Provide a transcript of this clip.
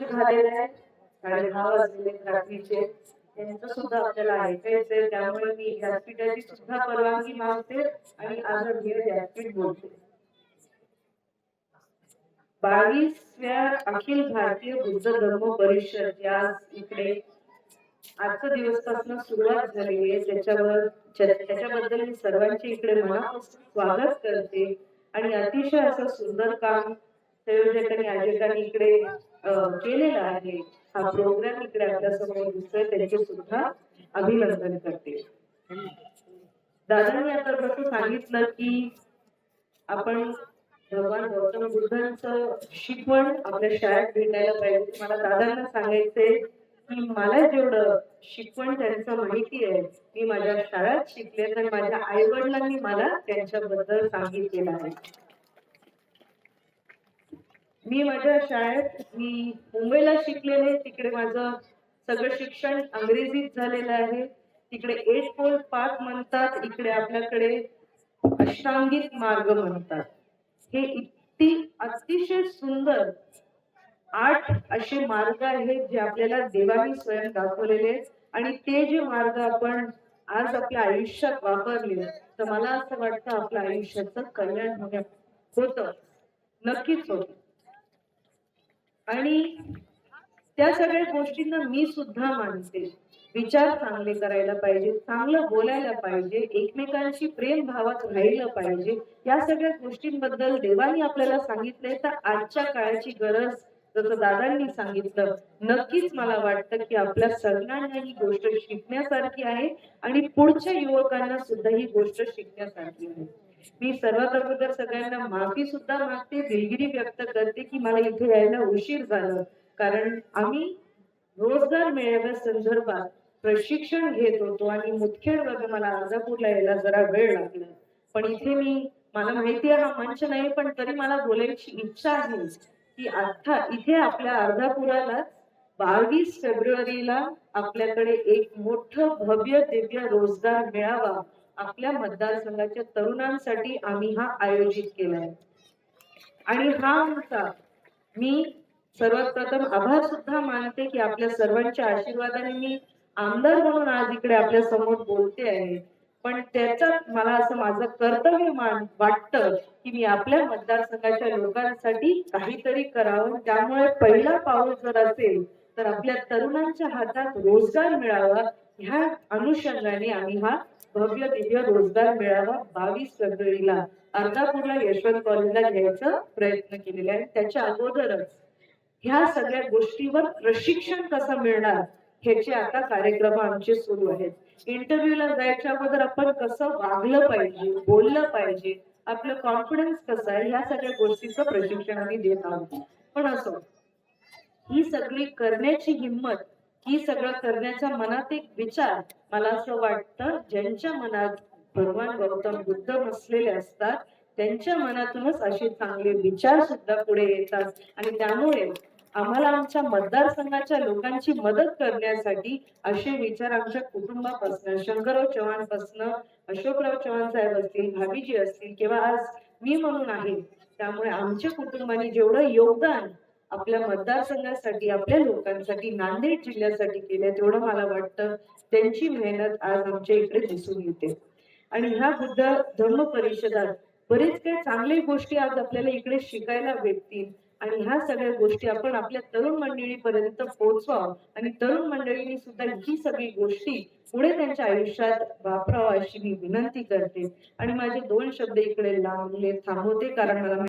उशीर झालेला आहे साडे दहा वाजले रात्रीचे. त्यांचं सुद्धा आपल्याला ऐकायचंय. त्यामुळे मी व्यासपीठाची सुद्धा परवानगी मागते आणि आज मी व्यासपीठ बोलते. बावीसव्या अखिल भारतीय बुद्ध धर्म परिषद या इकडे आजच्या दिवसापासून सुरुवात झालेली आहे. त्याच्यावर त्याच्याबद्दल मी सर्वांचे इकडे मनापासून स्वागत करते. आणि अतिशय असं सुंदर काम संयोजकांनी आयोजकांनी इकडे केलेला आहे. हा प्रोग्राम इकडे आपल्यासमोर दिसतोय. त्याचे सुद्धा अभिनंदन करते. दादांनी आता जसं सांगितलं की आपण भगवान गौतम बुद्धांचं शिकवण आपल्या शाळेत भेटायला पाहिजे. मला दादांना सांगायचंय की मला जेवढं शिकवण त्यांचं माहिती आहे मी माझ्या शाळेत शिकले तर माझ्या आई वडिलांनी मला त्यांच्याबद्दल सांगितलेलं आहे. मी माझ्या शाळेत मी मुंबईला शिकलेले तिकडे माझं सगळं शिक्षण अंग्रेजीत झालेलं आहे. तिकडे एट फोर पाच म्हणतात इकडे आपल्याकडे अष्टांगिक मार्ग म्हणतात. हे इतकी अतिशय सुंदर आठ असे मार्ग आहेत जे आपल्याला देवानी स्वयं दाखवलेले. आणि ते जे मार्ग आपण आज आपल्या आयुष्यात वापरले तर मला असं वाटतं आपल्या आयुष्याचं कल्याण होत. नक्कीच होत. आणि त्या सगळ्या गोष्टींना मी सुद्धा मानते. विचार चांगले करायला पाहिजे चांगलं बोलायला पाहिजे एकमेकांशी प्रेम भावात राहिलं पाहिजे या सगळ्या गोष्टींबद्दल देवानी आपल्याला सांगितलंय. तर आजच्या काळाची गरज जसं दादांनी सांगितलं नक्कीच मला वाटतं की आपल्या सगळ्यांना ही गोष्ट शिकण्यासारखी आहे आणि पुढच्या युवकांना सुद्धा ही गोष्ट शिकण्यासारखी आहे. मी सर्वात अगोदर सगळ्यांना माफी सुद्धा मागते दिलगिरी व्यक्त करते की मला इथे यायला उशीर झालं. कारण आम्ही रोजगार मिळाव्या संदर्भात प्रशिक्षण घेत होतो आणि मुदखेड वर्ग मला अर्धापूरला यायला जरा वेळ लागला. पण इथे मी मला माहिती आहे हा मंच नाही पण तरी मला बोलायची इच्छा आहे की आता इथे आपल्या अर्धापुराला बावीस फेब्रुवारीला आपल्याकडे एक मोठं भव्य दिव्य रोजगार मिळावा आपल्या मतदारसंघाच्या तरुणांसाठी आम्ही हा आयोजित केलाय. आणि हा आमचा मी सर्वात प्रथम आभार सुद्धा मानते की आपल्या सर्वांच्या आशीर्वादाने मी आमदार म्हणून आज इकडे आपल्यासमोर बोलते आहे. पण त्याच्यात मला असं माझं कर्तव्य मान वाटतं की मी आपल्या मतदारसंघाच्या लोकांसाठी काहीतरी करावं. त्यामुळे पहिला पाऊल जर असेल तर आपल्या तरुणांच्या हातात रोजगार मिळावा ह्या अनुषंगाने आम्ही हा भव्य दिव्य रोजगार मेळावा बावीस फेब्रुवारीला अर्धापूरला यशवंत कॉलेजला घ्यायचा प्रयत्न केलेला आहे. त्याच्या अगोदरच ह्या सगळ्या गोष्टीवर प्रशिक्षण कसं मिळणार ह्याचे आता कार्यक्रम आमचे सुरू आहेत. इंटरव्ह्यूला जायच्या अगोदर आपण कसं वागलं पाहिजे बोललं पाहिजे आपलं कॉन्फिडन्स कसं आहे ह्या सगळ्या गोष्टीचं प्रशिक्षण आम्ही देत आहोत. पण असो ही सगळी करण्याची हिंमत ही सगळं करण्याच्या मनात एक विचार मला असं वाटतं ज्यांच्या मनात भगवान गौतम बुद्ध बसलेले असतात त्यांच्या मनातूनच असे चांगले विचार सुद्धा पुढे येतात. आणि त्यामुळे आम्हाला आमच्या मतदारसंघाच्या लोकांची मदत करण्यासाठी असे विचार आमच्या कुटुंबापासून शंकरराव चव्हाण पासन अशोकराव चव्हाण साहेब असतील भाभीजी असतील किंवा आज मी म्हणून आहे त्यामुळे आमच्या कुटुंबाने जेवढं योगदान आपल्या मतदारसंघासाठी आपल्या लोकांसाठी नांदेड जिल्ह्यासाठी केल्या तेवढं मला वाटतं त्यांची मेहनत आज आमच्या इकडे दिसून येते. आणि ह्या बुद्ध धर्म परिषदात बरेच काही चांगल्या गोष्टी आज आपल्याला इकडे शिकायला भेटतील. आणि ह्या सगळ्या गोष्टी आपण आपल्या तरुण मंडळीपर्यंत पोहोचवावं. आणि तरुण मंडळींनी सुद्धा ही सगळी गोष्टी पुढे त्यांच्या आयुष्यात वापरावं अशी मी विनंती करते. आणि माझे दोन शब्द इकडे लावले थांबवते कारण मला